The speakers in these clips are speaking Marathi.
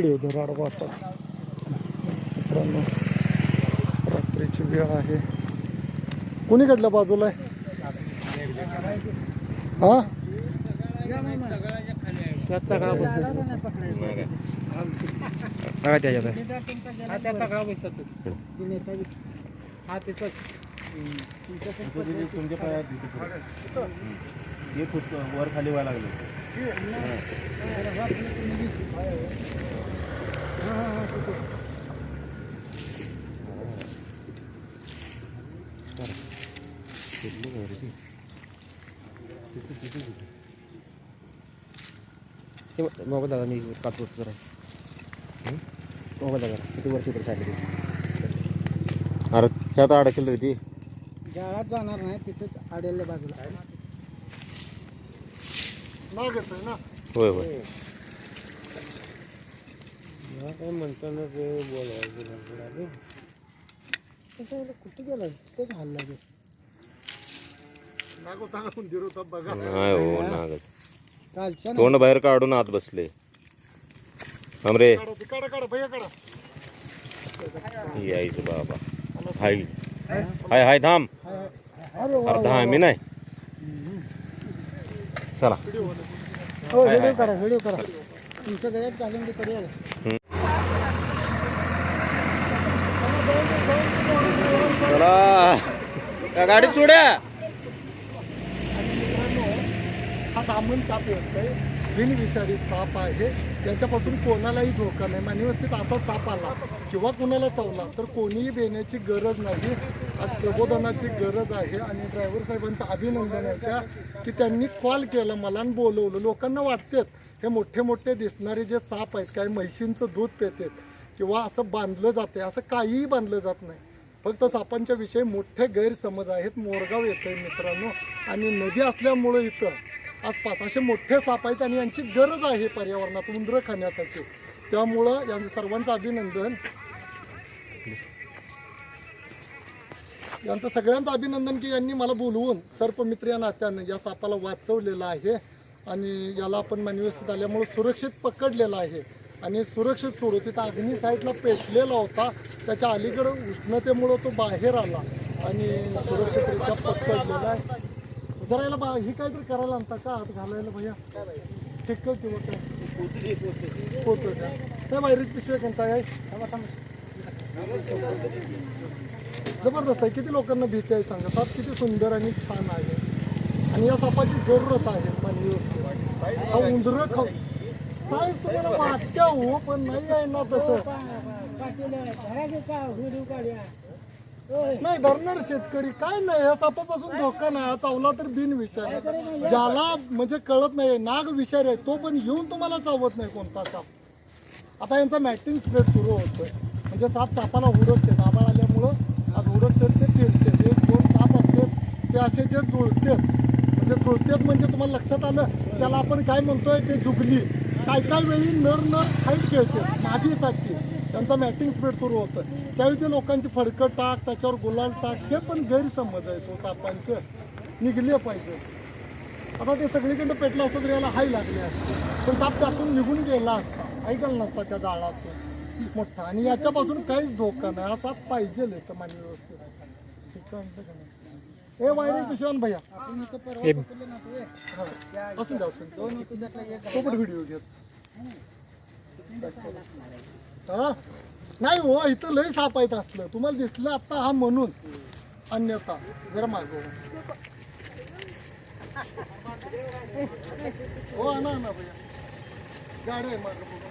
व्हिडिओ धर आडवा असाच मित्रांनो रात्रीची वेळ आहे. कोणीकडल्या बाजूला आहे? हा? हे वर खाली व्हायला लागले. मोबाईल दादा मी काढतो जरा. मोबाईल दादा किती वरती तर सांगितलं अरे त्यात अडकलं रे ती. गाळात जाणार नाही तिथेच आडेल्या बाजूला ना. होय होय. काय म्हणताना ते बोलायचं कुठे गेला? ते घाल लागेल नाही हो नागत. कालच्या तोंड बाहेर काढून आत बसले. हमरे यायचं बाबा. हाय. हाय हाय थांब. अरे अरे दहा मी नाही. चला. हो व्हिडिओ करा व्हिडिओ करा. तुमच्या गळ्यात घालून ते कडे आलं. चला. गाडीत सोड्या हा साप साप येतोय. बिनविषारी साप आहे. त्याच्यापासून कोणालाही धोका नाही. मानवस्थित असा साप आला किंवा कोणाला चावला तर कोणीही बेण्याची गरज नाही आज प्रबोधनाची गरज आहे. आणि ड्रायव्हर साहेबांचं अभिनंदन आहे त्या की त्यांनी कॉल केला मला आणि बोलवलं. लोकांना वाटतेत हे मोठे मोठे दिसणारे जे साप आहेत काही म्हैशींचं दूध पेतेत किंवा असं बांधलं जाते असं काहीही बांधलं जात नाही. फक्त सापांच्या विषयी मोठे गैरसमज आहेत. मोरगाव येतोय मित्रांनो. आणि नदी असल्यामुळं इथं आसपास असे मोठे साप आहेत आणि यांची गरज आहे पर्यावरणात उंदरं खाण्यासाठी. त्यामुळं यांचं सर्वांचं अभिनंदन. यांचं सगळ्यांचं अभिनंदन की यांनी मला बोलवून सर्पमित्र या नात्यानं या सापाला वाचवलेलं आहे आणि याला आपण व्यवस्थित आल्यामुळं सुरक्षित पकडलेलं आहे. आणि सुरक्षित सोडू तिथं अग्नी साईडला पेटलेला होता. त्याच्या अलीकडं उष्णतेमुळं तो बाहेर आला आणि सुरक्षितरित्या पकडलेला आहे. करायला बा ही काहीतरी करायला आणता का हात घालायला भैया ठीक कर किंवा काय होतं का त्या बाहेरच पिशव्या कोणता आहे जबरदस्त आहे किती लोकांना भीती आहे सांगा साप किती सुंदर आणि छान आहे आणि या सापाची जरूरत आहे पाणी व्यवस्थित हा उंदर खाऊ साईज तुम्हाला वाटत्या हो पण नाही आहे ना तसं नाही धरणार शेतकरी. काय नाही या सापापासून धोका नाही. हा चावला तर बिन विषारी ज्याला म्हणजे कळत नाही नाग विषारी आहे तो पण येऊन तुम्हाला चावत नाही कोणता साप. आता यांचा मॅटिंग स्प्रेड सुरू होतोय. म्हणजे साप सापाला उडकते आबाळ आल्यामुळं आज उडकते ते फिरते एक दोन साप असतात ते असे जे जुळतात. म्हणजे जुळतात म्हणजे तुम्हाला लक्षात आलं त्याला आपण काय म्हणतोय ते जुगली. काय काय वेळी नर नर फाईट खेळते मादीसाठी त्यांचा मॅटिंग स्प्रेड सुरू होतं त्यावेळी ते लोकांची फडकं टाक त्याच्यावर गुलाल टाक हे पण गैरसमज आहे तो सापांचे. निघले पाहिजे. आता ते सगळीकडे पेटलं असतं तर याला हाय लागले असते. पण साप त्यातून निघून गेला असता. ऐकलं नसता त्या जाळातून. मोठा. आणि याच्यापासून काहीच धोका नाही. हा साप पाहिजे तर मानवी व्यवस्थित? ए वायरे पिशवान भैया. आपण. असून तुझ्यातला एक सोबत व्हिडिओ घेत. हा? नाही हो इथं लय साप असलं. तुम्हाला दिसलं आता हा म्हणून. अन्यथा. जरा मागो हो. हो. आणा आणा भैया. गाडी आहे मागं बघा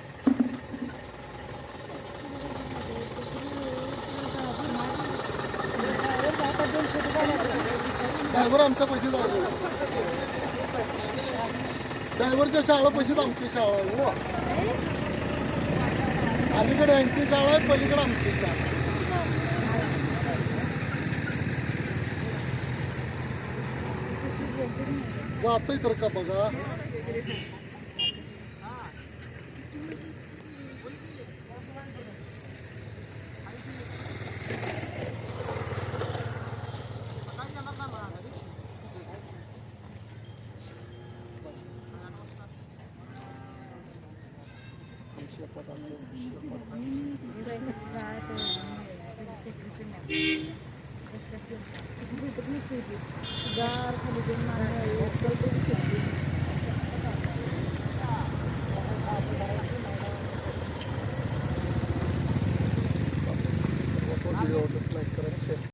ड्रायव्हर आमच्या पैसे जाऊ ड्रायव्हरच्या शाळा पैसेच आमची शाळा आहे हो. अलीकडे यांची शाळा आहे पलीकडे आमची शाळा जातोय तर का बघा. गार खाली दोन माणसं